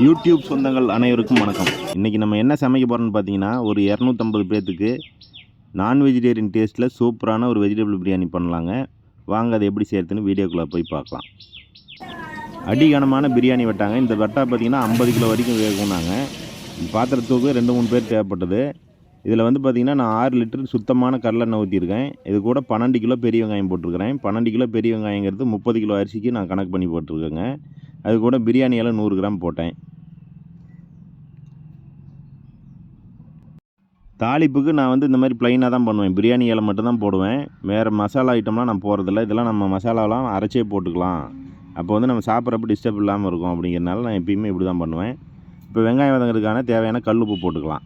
YouTube சொந்தங்கள் அனைவருக்கும் வணக்கம். இன்றைக்கி நம்ம என்ன சமைக்க போகிறோம்னு பார்த்தீங்கன்னா ஒரு இரநூத்தம்பது பேர்த்துக்கு நான் வெஜிடேரியன் டேஸ்ட்டில் சூப்பரான ஒரு வெஜிடபிள் பிரியாணி பண்ணலாங்க. வாங்க அதை எப்படி செய்யறதுன்னு வீடியோக்குள்ளே போய் பார்க்கலாம். அடிகனமான பிரியாணி வெட்டாங்க. இந்த வெட்டா பார்த்தீங்கன்னா ஐம்பது கிலோ வரைக்கும் வேகும்னாங்க. பாத்திரத்துக்கு ரெண்டு மூணு பேர் தேவைப்பட்டது. இதில் வந்து பார்த்திங்கன்னா நான் ஆறு லிட்டர் சுத்தமான கடலெண்ணெய் ஊற்றிருக்கேன் இது கூட பன்னெண்டு கிலோ பெரிய வெங்காயம் போட்டிருக்கிறேன். பன்னெண்டு கிலோ பெரிய வெங்காயங்கிறது முப்பது கிலோ அரிசிக்கு நான் கணக்கு பண்ணி போட்டிருக்கேங்க. அது கூட பிரியாணி இலை நூறு கிராம் போட்டேன். தாளிப்புக்கு நான் வந்து இந்த மாதிரி ப்ளைனாக தான் பண்ணுவேன். பிரியாணி இலை மட்டும் தான் போடுவேன். வேறு மசாலா ஐட்டம்லாம் நான் போகிறதில்ல இதெல்லாம் நம்ம மசாலாலாம் அரைச்சே போட்டுக்கலாம். அப்போ வந்து நம்ம சாப்பிட்றப்ப டிஸ்டர்ப் இல்லாமல் இருக்கும். அப்படிங்கிறனால நான் எப்பயுமே இப்படி தான் பண்ணுவேன். இப்போ வெங்காயம் வதங்கிறதுக்கான தேவையான கல் உப்பு போட்டுக்கலாம்.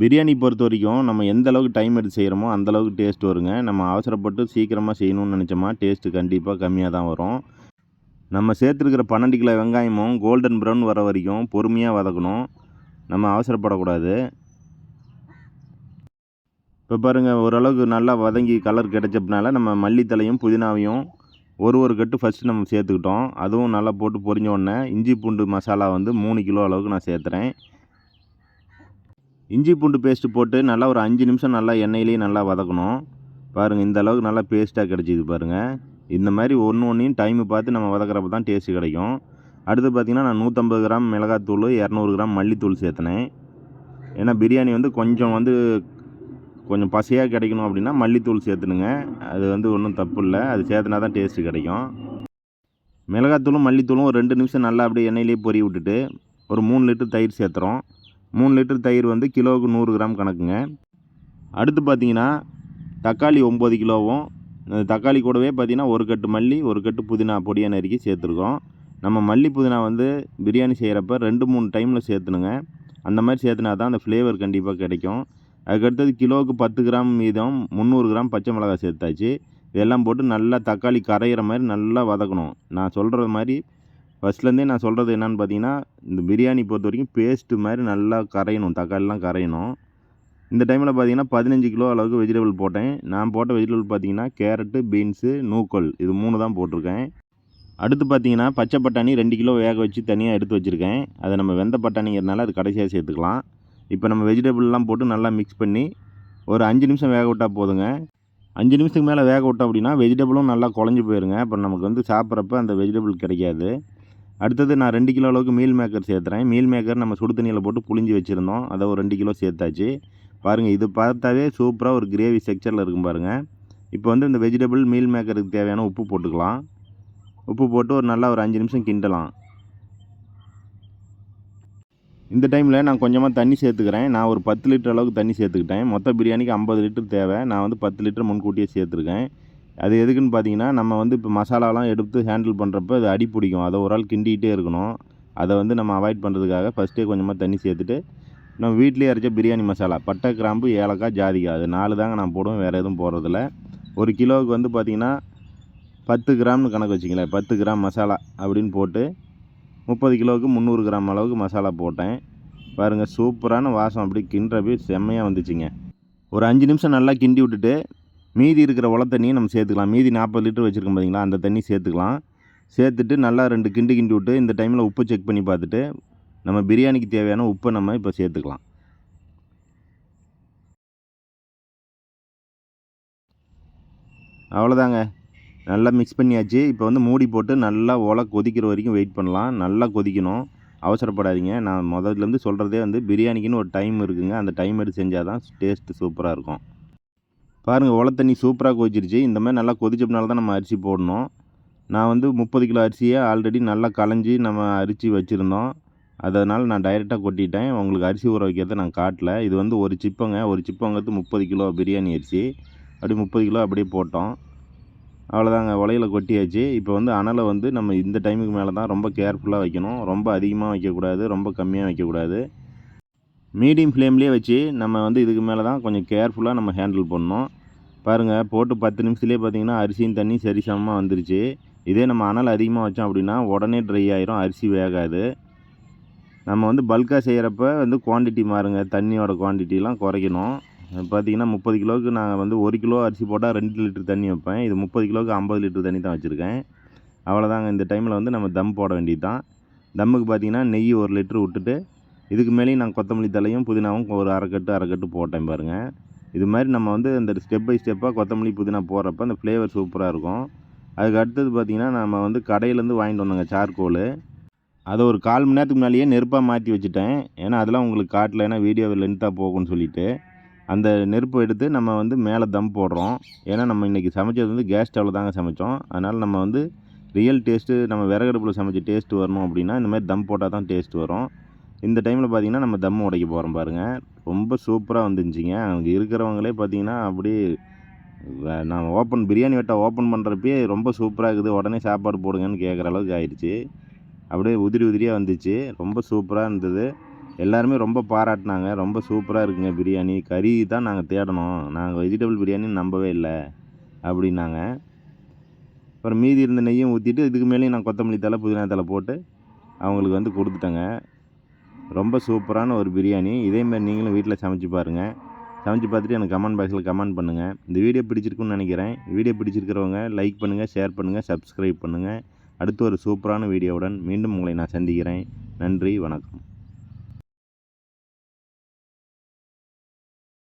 பிரியாணி பொறுத்த வரைக்கும் நம்ம எந்த அளவுக்கு டைம் எடுத்து செய்கிறோமோ அந்தளவுக்கு டேஸ்ட் வருங்க. நம்ம அவசரப்பட்டு சீக்கிரமாக செய்யணும்னு நினச்சோமா டேஸ்ட்டு கண்டிப்பாக கம்மியாக தான் வரும். நம்ம சேர்த்துருக்கிற பன்னெண்டு கிலோ வெங்காயமும் கோல்டன் ப்ரௌன் வர வரைக்கும் பொறுமையாக வதக்கணும். நம்ம அவசரப்படக்கூடாது. இப்போ பாருங்கள் ஓரளவுக்கு நல்லா வதங்கி கலர் கிடைச்சப்பனால நம்ம மல்லித்தலையும் புதினாவையும் ஒரு ஒரு கட்டு ஃபஸ்ட்டு நம்ம சேர்த்துக்கிட்டோம். அதுவும் நல்லா போட்டு பொரிஞ்ச உடனே இஞ்சி பூண்டு மசாலா வந்து மூணு கிலோ அளவுக்கு நான் சேர்த்துறேன். இஞ்சி பூண்டு பேஸ்ட்டு போட்டு நல்லா ஒரு அஞ்சு நிமிஷம் நல்லா எண்ணெயிலேயே நல்லா வதக்கணும். பாருங்கள் இந்த அளவுக்கு நல்லா பேஸ்ட்டாக கிடச்சிது பாருங்கள் இந்த மாதிரி ஒன்று ஒன்றையும் டைமு பார்த்து நம்ம வதக்கிறப்ப தான் டேஸ்ட்டு கிடைக்கும். அடுத்து பார்த்திங்கன்னா நான் நூற்றம்பது கிராம் மிளகாத்தூள் இரநூறு கிராம் மல்லித்தூள் சேர்த்துனேன். ஏன்னா பிரியாணி வந்து கொஞ்சம் வந்து கொஞ்சம் பசையாக கிடைக்கணும் அப்படின்னா மல்லித்தூள் சேர்த்துனுங்க அது வந்து ஒன்றும் தப்பு இல்லை. அது சேர்த்துனா தான் டேஸ்ட்டு கிடைக்கும். மிளகாத்தூளும் மல்லித்தூளும் ஒரு ரெண்டு நிமிஷம் நல்லா அப்படியே எண்ணெயிலே பொரி விட்டுட்டு ஒரு மூணு லிட்டர் தயிர் சேர்த்துறோம். மூணு லிட்டர் தயிர் வந்து கிலோவுக்கு நூறு கிராம் கணக்குங்க. அடுத்து பார்த்தீங்கன்னா தக்காளி ஒம்பது கிலோவும் தக்காளி கூடவே பார்த்தீங்கன்னா ஒரு கட்டு மல்லி ஒரு கட்டு புதினா பொடியை நறுக்கி சேர்த்துருக்கோம். நம்ம மல்லி புதினா வந்து பிரியாணி செய்கிறப்ப ரெண்டு மூணு டைமில் சேர்த்துணுங்க. அந்த மாதிரி சேர்த்துனா தான் அந்த ஃப்ளேவர் கண்டிப்பாக கிடைக்கும். அதுக்கடுத்தது கிலோவுக்கு பத்து கிராம் மீதம் முந்நூறு கிராம் பச்சை மிளகாய் சேர்த்தாச்சு. இதெல்லாம் போட்டு நல்லா தக்காளி கரையிற மாதிரி நல்லா வதக்கணும். நான் சொல்கிறது மாதிரி ஃபஸ்ட்லேருந்தே நான் சொல்கிறது என்னென்னு பார்த்தீங்கன்னா இந்த பிரியாணி பொறுத்த வரைக்கும் பேஸ்ட்டு மாதிரி நல்லா கரையணும் தக்காளிலாம் கரையணும். இந்த டைமில் பார்த்தீங்கன்னா பதினஞ்சு கிலோ அளவுக்கு வெஜிடபிள் போட்டேன். நான் போட்ட வெஜிடபிள் பார்த்தீங்கன்னா கேரட்டு பீன்ஸு நூக்கோல். இது மூணு தான் போட்டிருக்கேன். அடுத்து பார்த்தீங்கன்னா பச்சை பட்டாணி ரெண்டு கிலோ வேக வச்சு தனியாக எடுத்து வச்சுருக்கேன். அதை நம்ம வெந்த பட்டாணிங்கிறனால அது கடைசியாக சேர்த்துக்கலாம். இப்போ நம்ம வெஜிடபிள்லாம் போட்டு நல்லா மிக்ஸ் பண்ணி ஒரு அஞ்சு நிமிஷம் வேக விட்டால் போதுங்க. அஞ்சு நிமிஷத்துக்கு மேலே வேக விட்டோம் அப்படின்னா வெஜிடபிளும் நல்லா குழஞ்சி போயிருங்க. அப்புறம் நமக்கு வந்து சாப்பிட்றப்ப அந்த வெஜிடபிள் கிடைக்காது. அடுத்தது நான் ரெண்டு கிலோ அளவுக்கு மீல் மேக்கர் சேர்த்துறேன். மீல் மேக்கர் நம்ம சுடு தண்ணியில் போட்டு புளிஞ்சு வச்சுருந்தோம். அதை ஒரு ரெண்டு கிலோ சேர்த்தாச்சு. பாருங்கள் இது பார்த்தாவே சூப்பராக ஒரு கிரேவி ஸ்ட்ரக்சரில் இருக்கும் பாருங்கள் இப்போ வந்து இந்த வெஜிடபிள் மீல் மேக்கருக்கு தேவையான உப்பு போட்டுக்கலாம். உப்பு போட்டு ஒரு நல்லா ஒரு அஞ்சு நிமிஷம் கிண்டலாம். இந்த டைமில் நான் கொஞ்சமாக தண்ணி சேர்த்துக்கிறேன். நான் ஒரு பத்து லிட்டர் அளவுக்கு தண்ணி சேர்த்துக்கிட்டேன். மொத்த பிரியாணிக்கு ஐம்பது லிட்டர் தேவை. நான் வந்து பத்து லிட்டர் முன்கூட்டியே சேர்த்துருக்கேன். அது எதுக்குன்னு பார்த்தீங்கன்னா நம்ம வந்து இப்போ மசாலாலாம் எடுத்து ஹேண்டில் பண்ணுறப்ப அது அடி பிடிக்கும். அதை ஒரு ஆள் கிண்டிகிட்டே இருக்கணும். அதை வந்து நம்ம அவாய்ட் பண்ணுறதுக்காக ஃபஸ்ட்டே கொஞ்சமாக தண்ணி சேர்த்துட்டு நம்ம வீட்டிலே அரைச்ச பிரியாணி மசாலா பட்டை கிராம்பு ஏலக்காய் ஜாதிக்காய் அது நாலு தாங்க நான் போடுவேன் வேறு எதுவும் போடுறதில்ல. ஒரு கிலோவுக்கு வந்து பார்த்திங்கன்னா பத்து கிராம்னு கணக்கு வச்சிங்களேன் பத்து கிராம் மசாலா அப்படின்னு போட்டு முப்பது கிலோவுக்கு முந்நூறு கிராம் அளவுக்கு மசாலா போட்டேன். பாருங்கள் சூப்பரான வாசம் அப்படி கிண்டுறப்பே செம்மையாக வந்துச்சுங்க. ஒரு அஞ்சு நிமிஷம் நல்லா கிண்டி விட்டுட்டு மீதி இருக்கிற உல தண்ணியை நம்ம சேர்த்துக்கலாம். மீதி நாற்பது லிட்டர் வச்சுருக்கோம் பார்த்தீங்களா அந்த தண்ணி சேர்த்துக்கலாம். சேர்த்துட்டு நல்லா ரெண்டு கிண்டு கிண்டி விட்டு இந்த டைமில் உப்பு செக் பண்ணி பார்த்துட்டு நம்ம பிரியாணிக்கு தேவையான உப்பை நம்ம இப்போ சேர்த்துக்கலாம். அவ்வளோதாங்க நல்லா மிக்ஸ் பண்ணியாச்சு. இப்போ வந்து மூடி போட்டு நல்லா ஒலை கொதிக்கிற வரைக்கும் வெயிட் பண்ணலாம். நல்லா கொதிக்கணும். அவசரப்படாதீங்க. நான் முதல்லேருந்து சொல்கிறதே வந்து பிரியாணிக்குன்னு ஒரு டைம் இருக்குங்க. அந்த டைம் எடுத்து செஞ்சால் தான் டேஸ்ட்டு சூப்பராக இருக்கும். பாருங்கள் ஒலை தண்ணி சூப்பராக கொதிச்சிருச்சு. இந்த மாதிரி நல்லா கொதிச்சப்பனால தான் நம்ம அரிசி போடணும். நான் வந்து முப்பது கிலோ அரிசியை ஆல்ரெடி நல்லா களைஞ்சி நம்ம அரிசி வச்சுருந்தோம். அதனால் நான் டைரெக்டாக கொட்டிட்டேன். உங்களுக்கு அரிசி ஊற வைக்கிறத நான் காட்டல. இது வந்து ஒரு சிப்பங்க. ஒரு சிப்பங்கிறது முப்பது கிலோ பிரியாணி அரிசி. அப்படி முப்பது கிலோ அப்படியே போட்டோம். அவ்வளோதாங்க. உலையில் கொட்டியாச்சு. இப்போ வந்து அனலை வந்து நம்ம இந்த டைமுக்கு மேலே தான் ரொம்ப கேர்ஃபுல்லாக வைக்கணும். ரொம்ப அதிகமாக வைக்கக்கூடாது. ரொம்ப கம்மியாக வைக்கக்கூடாது. மீடியம் ஃப்ளேம்லேயே வச்சு நம்ம வந்து இதுக்கு மேலே தான் கொஞ்சம் கேர்ஃபுல்லாக நம்ம ஹேண்டில் பண்ணணும். பாருங்கள் போட்டு பத்து நிமிஷத்துலேயே பார்த்தீங்கன்னா அரிசியும் தண்ணி சரிசமமாக வந்துருச்சு. இதே நம்ம அனல் அதிகமாக வச்சோம் அப்படின்னா உடனே ட்ரை ஆயிரும் அரிசி வேகாது. நம்ம வந்து பல்காக செய்கிறப்ப வந்து குவான்டிட்டி மாறுங்க தண்ணியோட குவான்டிட்டிலாம் குறைக்கணும். பார்த்தீங்கன்னா முப்பது கிலோவுக்கு நான் வந்து ஒரு கிலோ அரிசி போட்டால் ரெண்டு லிட்டர் தண்ணி வைப்பேன். இது முப்பது கிலோவுக்கு ஐம்பது லிட்டர் தண்ணி தான் வச்சுருக்கேன். அவ்வளோதாங்க இந்த டைமில் வந்து நம்ம தம் போட வேண்டியது தான் தம்முக்கு பார்த்தீங்கன்னா நெய் ஒரு லிட்ரு விட்டுட்டு இதுக்கு மேலேயும் நான் கொத்தமல்லி தலையும் புதினாவும் ஒரு அரைக்கட்டு அரைக்கட்டு போட்டேன் பாருங்கள் இது மாதிரி நம்ம வந்து இந்த ஸ்டெப் பை ஸ்டெப்பாக கொத்தமல்லி புதினா போடுறப்ப அந்த ஃப்ளேவர் சூப்பராக இருக்கும். அதுக்கு அடுத்தது பார்த்திங்கன்னா நம்ம வந்து கடையிலேருந்து வாங்கிட்டு வந்தோங்க சார்கோல் அதை ஒரு கால் மணி நேரத்துக்கு முன்னாடியே நெருப்பாக மாற்றி வச்சுட்டேன். ஏன்னா அதெல்லாம் உங்களுக்கு காட்டல. ஏன்னா வீடியோ லென்த்தாக போகும்னு சொல்லிட்டு. அந்த நெருப்பை எடுத்து நம்ம வந்து மேலே தம் போடுறோம். ஏன்னா நம்ம இன்றைக்கி சமைச்சது வந்து கேஸ் ஸ்டவ்வில் தாங்க சமைச்சோம். அதனால் நம்ம வந்து ரியல் டேஸ்ட்டு நம்ம விறகடுப்பில் சமைச்ச டேஸ்ட்டு வரணும் அப்படின்னா இந்த மாதிரி தம் போட்டால் தான் டேஸ்ட் வரும். இந்த டைமில் பார்த்தீங்கன்னா நம்ம தம் உடைக்க போகிறோம் பாருங்கள் ரொம்ப சூப்பராக வந்துருந்துச்சிங்க அங்கே இருக்கிறவங்களே பார்த்தீங்கன்னா அப்படியே நான் ஓப்பன் பிரியாணி வெட்டை ஓப்பன் பண்ணுறப்பயே ரொம்ப சூப்பராக இருக்குது. உடனே சாப்பாடு போடுங்கன்னு கேட்குற அளவுக்கு ஆயிடுச்சு. அப்படியே உதிரி உதிரியாக வந்துச்சு. ரொம்ப சூப்பராக இருந்தது. எல்லாருமே ரொம்ப பாராட்டினாங்க. ரொம்ப சூப்பராக இருக்குங்க பிரியாணி. கறி தான் நாங்கள் தேடணும். நாங்கள் வெஜிடபிள் பிரியாணி நம்பவே இல்லை அப்படின்னாங்க. அப்புறம் மீதி இருந்த நெய்யும் ஊற்றிட்டு இதுக்கு மேலேயும் நான் கொத்தமல்லி தலை புதினா தலை போட்டு அவங்களுக்கு வந்து கொடுத்துட்டேங்க. ரொம்ப சூப்பரான ஒரு பிரியாணி. இதேமாதிரி நீங்களும் வீட்டில் சமைச்சு பாருங்கள் சமைச்சு பார்த்துட்டு எனக்கு கமெண்ட் பாக்ஸில் கமெண்ட் பண்ணுங்கள் இந்த வீடியோ பிடிச்சிருக்குன்னு நினைக்கிறேன். வீடியோ பிடிச்சிருக்கிறவங்க லைக் பண்ணுங்கள் ஷேர் பண்ணுங்கள் சப்ஸ்கிரைப் பண்ணுங்கள் அடுத்து ஒரு சூப்பரான வீடியோவுடன் மீண்டும் உங்களை நான் சந்திக்கிறேன். நன்றி வணக்கம்.